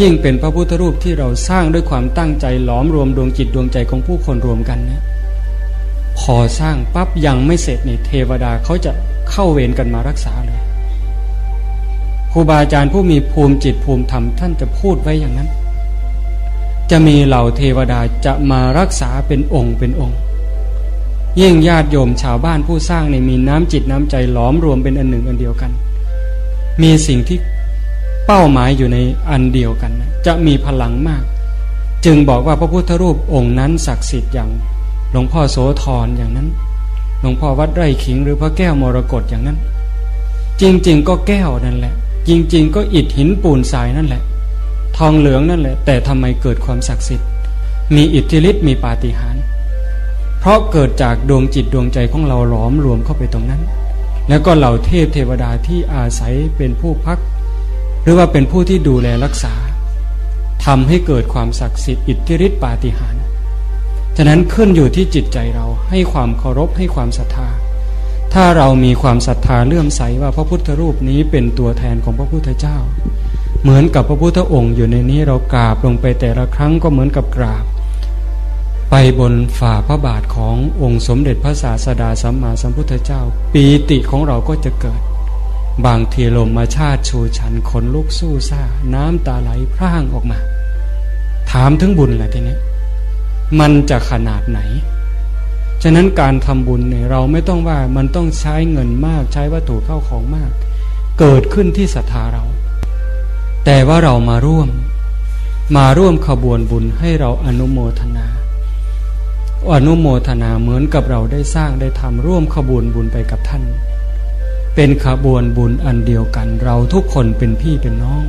ยิ่งเป็นพระพุทธรูปที่เราสร้างด้วยความตั้งใจหลอมรวมดวงจิตดวงใจของผู้คนรวมกันเนี่ยพอสร้างปั๊บยังไม่เสร็จนี่เทวดาเขาจะเข้าเวรกันมารักษาเลยครูบาอาจารย์ผู้มีภูมิจิตภูมิธรรมท่านจะพูดไว้อย่างนั้น จะมีเหล่าเทวดาจะมารักษาเป็นองค์เป็นองค์ ยิ่งญาติโยมชาวบ้านผู้สร้างในมีน้ำจิตน้ำใจหลอมรวมเป็นอันหนึ่งอันเดียวกัน มีสิ่งที่ เป้าหมายอยู่ในอันเดียวกัน จะมีพลังมาก จึงบอกว่าพระพุทธรูปองค์นั้นศักดิ์สิทธิ์อย่างหลวงพ่อโสธรอย่างนั้น หลวงพ่อวัดไร่ขิงหรือพระแก้วมรกตอย่างนั้น จริง ๆ ก็แก้วนั่นแหละ จริง ๆ ก็อิฐหินปูนทรายนั่นแหละ ทองเหลืองนั่นแหละ แต่ทำไมเกิดความศักดิ์สิทธิ์ มีอิทธิฤทธิ์มีปาฏิหาริย์เพราะเกิดจากดวงจิตดวงใจของเราหลอมรวมเข้าไปตรงนั้น แล้วก็เหล่าเทพเทวดาที่อาศัยเป็นผู้พัก รือว่าเป็นผู้ที่ดูแลรักษาทำให้เกิดความศักดิ์สิทธิ์อิทธิฤทธิปาฏิหาริย์ฉะนั้นขึ้นอยู่ที่จิตใจเราให้ความเคารพให้ความศรัทธา ถ้าเรามีความศรัทธาเลื่อมใสว่าพระพุทธรูปนี้เป็นตัวแทนของพระพุทธเจ้า เหมือนกับพระพุทธองค์อยู่ในนี้เรากราบลงไปแต่ละครั้งก็เหมือนกับกราบ ไปบนฝ่าพระบาทขององค์สมเด็จพระศาสดาสัมมาสัมพุทธเจ้า ปีติของเราก็จะเกิด บางทีลมมาชาติชูฉันขนลุกสู้ซ่า น้ำตาไหลพร่างออกมา ถามถึงบุญแหละทีนี้มันจะขนาดไหน ฉะนั้นการทำบุญเนี่ยเราไม่ต้องว่ามันต้องใช้เงินมากใช้วัตถุเข้าของมาก เกิดขึ้นที่ศรัทธาเรา แต่ว่าเรามาร่วม มาร่วมขบวนบุญให้เราอนุโมทนาอนุโมทนาเหมือนกับเราได้สร้างได้ทำร่วมขบวนบุญไปกับท่าน เป็นขบวนบุญอันเดียวกัน เราทุกคนเป็นพี่เป็นน้อง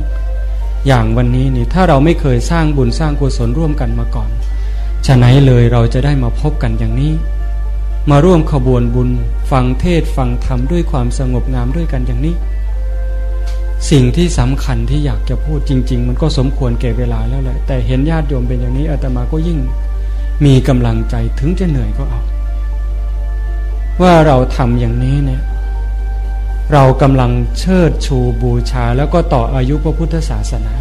อย่างวันนี้นี่ถ้าเราไม่เคยสร้างบุญสร้างกุศลร่วมกันมาก่อนฉะไหนเลยเราจะได้มาพบกันอย่างนี้ มาร่วมขบวนบุญฟังเทศฟังธรรมด้วยความสงบงามด้วยกันอย่างนี้ สิ่งที่สำคัญที่อยากจะพูดจริง ๆ มันก็สมควรแก่เวลาแล้วแหละแต่เห็นญาติโยมเป็นอย่างนี้อาตมาก็ยิ่ง มีกำลังใจถึงจะเหนื่อยก็เอา ว่าเราทำอย่างนี้เนี่ย เรากำลังเชิดชูบูชา แล้วก็ต่ออายุพระพุทธศาสนา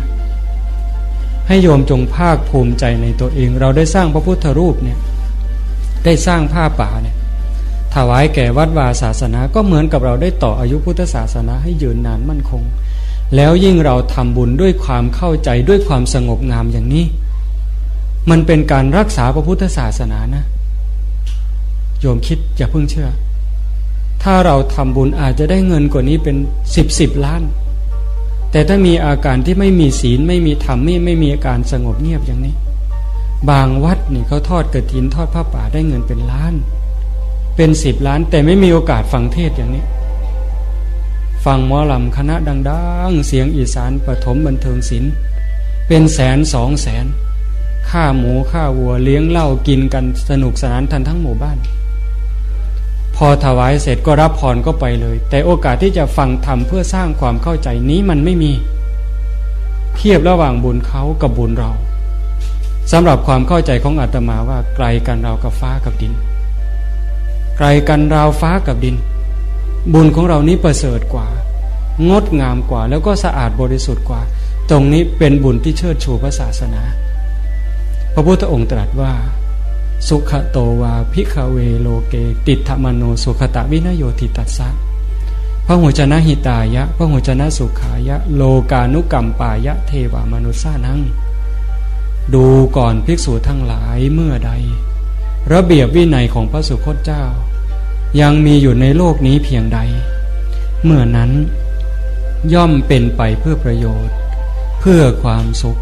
ให้โยมจงภาคภูมิใจในตัวเอง เราได้สร้างพระพุทธรูปเนี่ยได้สร้างผ้าป่าเนี่ยถวายแก่วัดวาศาสนาก็เหมือนกับเราได้ต่ออายุพุทธศาสนาให้ยืนนานมั่นคง แล้วยิ่งเราทำบุญด้วยความเข้าใจด้วยความสงบงามอย่างนี้ มันเป็นการรักษาพระพุทธศาสนานะ โยมคิดอย่าเพิ่งเชื่อ ถ้าเราทำบุญอาจจะได้เงินกว่านี้เป็นสิบสิบล้าน แต่ถ้ามีอาการที่ไม่มีศีลไม่มีธรรมไม่ไม่มีอาการสงบเงียบอย่างนี้ บางวัดนี่เขาทอดกระถินทอดผ้าป่าได้เงินเป็นล้าน เป็นสิบล้าน แต่ไม่มีโอกาสฟังเทศอย่างนี้ ฟังหมอลำคณะดัง ๆ เสียงอีสานปฐมบันเทิงศิลป์เป็นแสนสองแสนค่าหมูค่าวัวเลี้ยงเหล้ากินกันสนุกสนานทันทั้งหมู่บ้าน พอถวายเสร็จก็รับพรก็ไปเลย แต่โอกาสที่จะฟังธรรมเพื่อสร้างความเข้าใจนี้มันไม่มี เทียบระหว่างบุญเขากับบุญเราสำหรับความเข้าใจของอาตมาว่าไกลกันเรากับฟ้ากับดิน ไกลกันราวฟ้ากับดิน บุญของเรานี้ประเสริฐกว่า งดงามกว่า แล้วก็สะอาดบริสุทธิ์กว่า ตรงนี้เป็นบุญที่เชิดชูพระศาสนา พระพุทธองค์ตรัสว่า สุขโตวาพิคเวโลเก ติธมโนสุขตะวินโยติตัสสะพระหุจนะหิตายะพระหุจนะสุขายะ โลกานุกรรมปายะเทวามนุษานัง ดูก่อนภิกษุทั้งหลายเมื่อใด ระเบียบวินัยของพระสุคตเจ้า ยังมีอยู่ในโลกนี้เพียงใด เมื่อนั้นย่อมเป็นไปเพื่อประโยชน์ เพื่อความสุข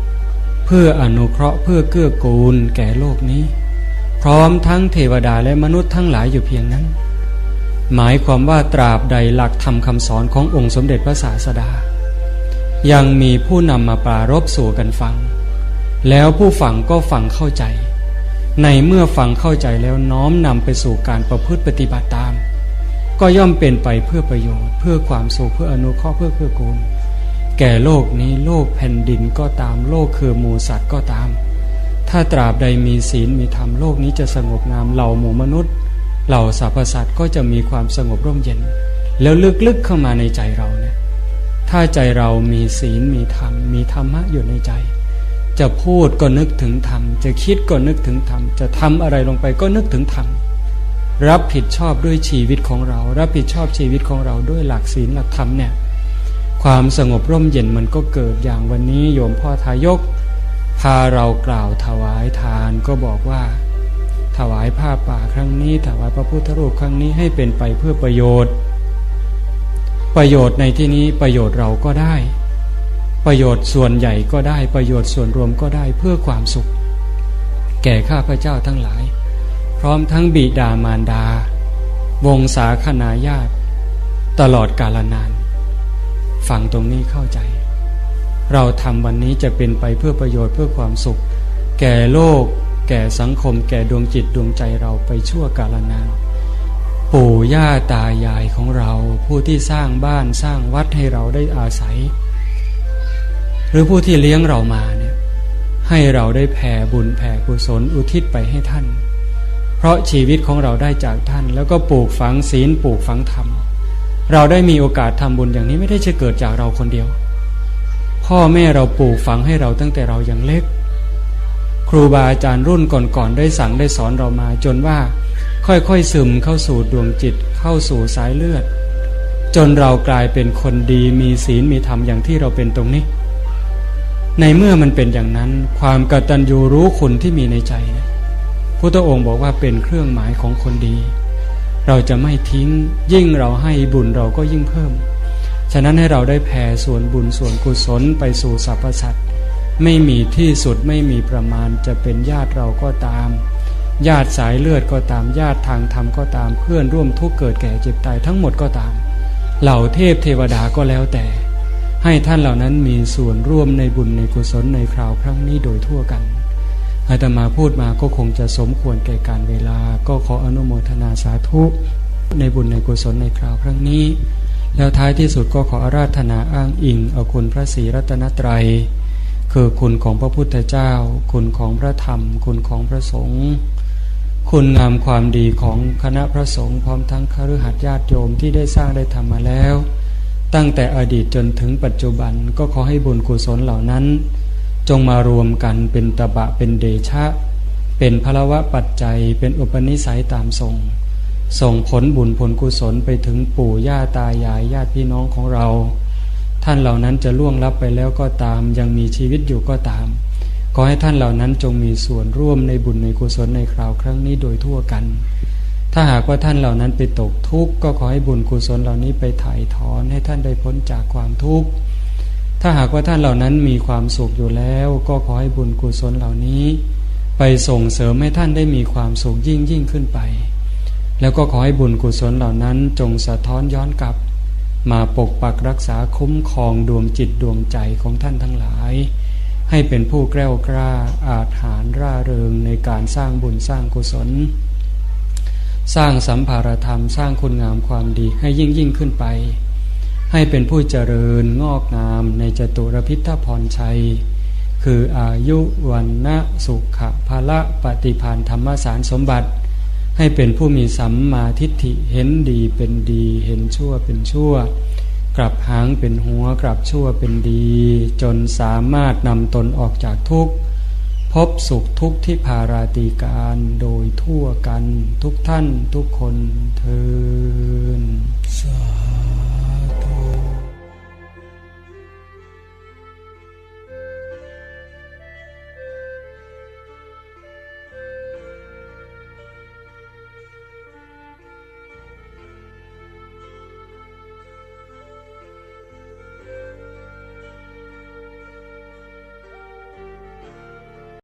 เพื่ออนุเคราะห์เพื่อเกื้อกูลแก่โลกนี้ ร้อมทั้งเทวดาและมนุษย์ทั้งหลายอยู่เพียงนั้น หมายความว่าตราบใดหลักธรรมคำสอนขององค์สมเด็จพระศาสดา ยังมีผู้นำมาปรารบสู่กันฟัง แล้วผู้ฟังก็ฟังเข้าใจ ในเมื่อฟังเข้าใจแล้วน้อมนำไปสู่การประพฤติปฏิบัติตาม ก็ย่อมเป็นไปเพื่อประโยชน์ เพื่อความสุขเพื่ออนุเคราะห์เพื่อเพื่อกูลแก่โลกนี้โลกแผ่นดินก็ตามโลกคือหมูสัตว์ก็ตาม ถ้าตราบใดมีศีลมีธรรมโลกนี้จะสงบงามเหล่าหมู่มนุษย์ เหล่าสรรพสัตว์ก็จะมีความสงบร่มเย็น แล้วลึกๆเข้ามาในใจเราเนี่ยถ้าใจเรามีศีลมีธรรมมีธรรมะอยู่ในใจ จะพูดก็นึกถึงธรรม จะคิดก็นึกถึงธรรม จะทำอะไรลงไปก็นึกถึงธรรมรับผิดชอบด้วยชีวิตของเรา รับผิดชอบชีวิตของเราด้วยหลักศีลหลักธรรมเนี่ยความสงบร่มเย็นมันก็เกิดอย่างวันนี้โยมพ่อทายก พาเรากล่าวถวายทานก็บอกว่า ถวายผ้าป่าครั้งนี้ ถวายพระพุทธรูปครั้งนี้ให้เป็นไปเพื่อประโยชน์ ประโยชน์ในที่นี้ประโยชน์เราก็ได้ ประโยชน์ส่วนใหญ่ก็ได้ประโยชน์ส่วนรวมก็ได้เพื่อความสุข แก่ข้าพเจ้าทั้งหลาย พร้อมทั้งบิดามารดา วงศาคณาญาติ ตลอดกาลนาน ฟังตรงนี้เข้าใจ เราทำวันนี้จะเป็นไปเพื่อประโยชน์เพื่อความสุข แก่โลก แก่สังคม แก่ดวงจิตดวงใจเราไปชั่วกาลนานปู่ย่าตายายของเรา ผู้ที่สร้างบ้านสร้างวัดให้เราได้อาศัย หรือผู้ที่เลี้ยงเรามาเนี่ยให้เราได้แผ่บุญแผ่กุศลอุทิศไปให้ท่าน เพราะชีวิตของเราได้จากท่าน แล้วก็ปลูกฝังศีลปลูกฝังธรรม เราได้มีโอกาสทำบุญอย่างนี้ไม่ได้จะเกิดจากเราคนเดียว พ่อแม่เราปลูกฝังให้เราตั้งแต่เรายังเล็ก ครูบาอาจารย์รุ่นก่อนๆได้สั่งได้สอนเรามาจนว่าค่อยๆซึมเข้าสู่ดวงจิตเข้าสู่สายเลือด จนเรากลายเป็นคนดีมีศีลมีธรรมอย่างที่เราเป็นตรงนี้ ในเมื่อมันเป็นอย่างนั้น ความกตัญญูรู้คุณที่มีในใจนะพุทธองค์บอกว่าเป็นเครื่องหมายของคนดี เราจะไม่ทิ้งยิ่งเราให้บุญเราก็ยิ่งเพิ่ม ฉะนั้นให้เราได้แผ่ส่วนบุญส่วนกุศลไปสู่สรรพสัตว์ไม่มีที่สุดไม่มีประมาณจะเป็นญาติเราก็ตาม ญาติสายเลือดก็ตามญาติทางธรรมก็ตามเพื่อนร่วมทุกข์เกิดแก่เจ็บตายทั้งหมดก็ตาม เหล่าเทพเทวดาก็แล้วแต่ ให้ท่านเหล่านั้นมีส่วนร่วมในบุญในกุศลในคราวครั้งนี้โดยทั่วกันอาตมาพูดมาก็คงจะสมควรแก่การเวลา ก็ขออนุโมทนาสาธุ ในบุญในกุศลในคราวครั้งนี้ แล้วท้ายที่สุดก็ขออาราธนาอ้างอิงเอาคุณพระศรีรัตนตรัย คือคุณของพระพุทธเจ้า คุณของพระธรรม คุณของพระสงฆ์คุณงามความดีของคณะพระสงฆ์พร้อมทั้งคฤหัสถ์ญาติโยมที่ได้สร้างได้ทำมาแล้ว ตั้งแต่อดีตจนถึงปัจจุบันก็ขอให้บุญกุศลเหล่านั้น จงมารวมกันเป็นตบะเป็นเดชะ เป็นพลวะปัจจัยเป็นอุปนิสัยตามทรง ส่งผลบุญผลกุศลไปถึงปู่ย่าตายายญาติพี่น้องของเรา ท่านเหล่านั้นจะล่วงลับไปแล้วก็ตาม ยังมีชีวิตอยู่ก็ตาม ขอให้ท่านเหล่านั้นจงมีส่วนร่วมในบุญในกุศลในคราวครั้งนี้โดยทั่วกัน ถ้าหากว่าท่านเหล่านั้นไปตกทุกข์ก็ขอให้บุญกุศลเหล่านี้ไปถ่ายถอนให้ท่านได้พ้นจากความทุกข์ถ้าหากว่าท่านเหล่านั้นมีความสุขอยู่แล้ว ก็ขอให้บุญกุศลเหล่านี้ ไปส่งเสริมให้ท่านได้มีความสุขยิ่งยิ่งขึ้นไป แล้วก็ขอให้บุญกุศลเหล่านั้นจงสะท้อนย้อนกลับ มาปกปักรักษาคุ้มครองดวงจิตดวงใจของท่านทั้งหลาย ให้เป็นผู้แกล้วกล้าอาจหารร่าเริงในการสร้างบุญสร้างกุศล สร้างสัมภารธรรมสร้างคุณงามความดีให้ยิ่งยิ่งขึ้นไป ให้เป็นผู้เจริญงอกงามในจตุรพิทธพรชัย คืออายุวันนะสุขะภละปฏิพานธรรมสารสมบัติ ให้เป็นผู้มีสัมมาทิฏฐิเห็นดีเป็นดี เห็นชั่วเป็นชั่ว กลับหางเป็นหัวกลับชั่วเป็นดี จนสามารถนำตนออกจากทุกข์ พบสุขทุกข์ที่พาราตีการโดยทั่วกันทุกท่านทุกคนเทิน